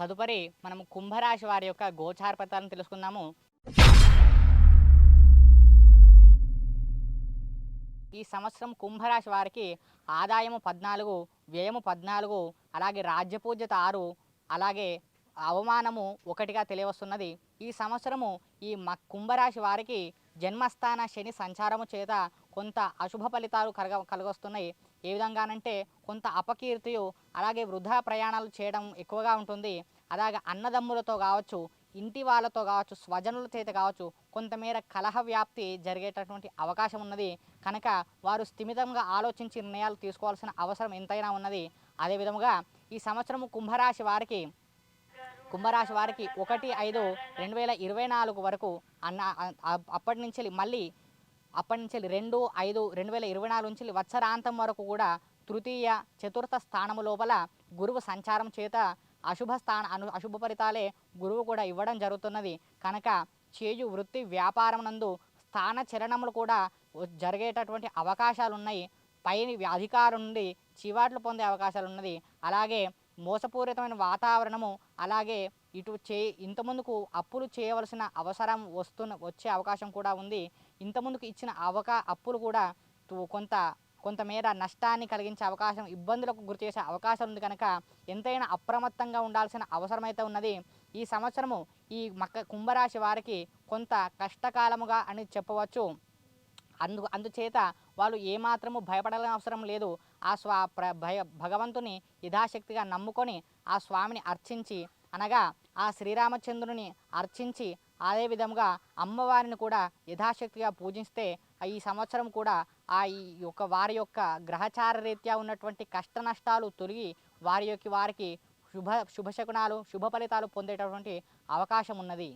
తదుపరి మనం కుంభరాశి వారి యొక్క గోచార ఫలితాలను తెలుసుకుందాము. ఈ సంవత్సరం కుంభరాశి వారికి ఆదాయము పద్నాలుగు వ్యయము పద్నాలుగు అలాగే రాజ్యపూజ్యత ఆరు అలాగే అవమానము ఒకటిగా తెలియవస్తున్నది. ఈ సంవత్సరము ఈ మ కుంభరాశి వారికి జన్మస్థాన శని సంచారము చేత కొంత అశుభ ఫలితాలు కలగ కలగొస్తున్నాయి. ఏ విధంగానంటే కొంత అపకీర్తియు అలాగే వృధా ప్రయాణాలు చేయడం ఎక్కువగా ఉంటుంది. అలాగే అన్నదమ్ములతో కావచ్చు ఇంటి వాళ్ళతో కావచ్చు స్వజనుల చేత కావచ్చు కొంతమేర కలహ వ్యాప్తి జరిగేటటువంటి అవకాశం ఉన్నది. కనుక వారు స్థిమితంగా ఆలోచించి నిర్ణయాలు తీసుకోవాల్సిన అవసరం ఎంతైనా ఉన్నది. అదే విధముగా ఈ సంవత్సరము కుంభరాశి వారికి కుంభరాశి వారికి ఒకటి ఐదు రెండు వేల ఇరవై నాలుగు వరకు అన్న అప్పటి నుంచి మళ్ళీ అప్పటి నుంచి రెండు ఐదు రెండు వేల ఇరవై నాలుగు నుంచి వత్సరాంతం వరకు కూడా తృతీయ చతుర్థ స్థానము లోపల గురువు సంచారం చేత అశుభ స్థాన అను అశుభ ఫలితాలే గురువు కూడా ఇవ్వడం జరుగుతున్నది. కనుక చేయు వృత్తి వ్యాపారం నందు స్థాన చలనములు కూడా జరిగేటటువంటి అవకాశాలు ఉన్నాయి పైని అధికారం నుండి చివాట్లు పొందే అవకాశాలు ఉన్నది అలాగే మోసపూరితమైన వాతావరణము అలాగే ఇటు చే ఇంతముందుకు అప్పులు చేయవలసిన అవసరం వస్తున్న వచ్చే అవకాశం కూడా ఉంది. ఇంతముందుకు ఇచ్చిన అవకా అప్పులు కూడా కొంత కొంతమేర నష్టాన్ని కలిగించే అవకాశం ఇబ్బందులకు గురి చేసే అవకాశం ఉంది కనుక ఎంతైనా అప్రమత్తంగా ఉండాల్సిన అవసరమైతే ఉన్నది. ఈ సంవత్సరము ఈ మక్క కుంభరాశి వారికి కొంత కష్టకాలముగా అని చెప్పవచ్చు. అందు అందుచేత వాళ్ళు ఏమాత్రము భయపడాల్సిన అవసరం లేదు. ఆ స్వా ప్ర భయ భగవంతుని యథాశక్తిగా నమ్ముకొని ఆ స్వామిని అర్చించి అనగా ఆ శ్రీరామచంద్రుని అర్చించి అదే విధముగా అమ్మవారిని కూడా యథాశక్తిగా పూజిస్తే ఈ సంవత్సరం కూడా ఆ ఈ యొక్క వారి యొక్క గ్రహచార రీత్యా ఉన్నటువంటి కష్ట నష్టాలు తొలగి వారి యొక్క వారికి శుభ శుభశకునాలు శుభ ఫలితాలు పొందేటటువంటి అవకాశం ఉన్నది.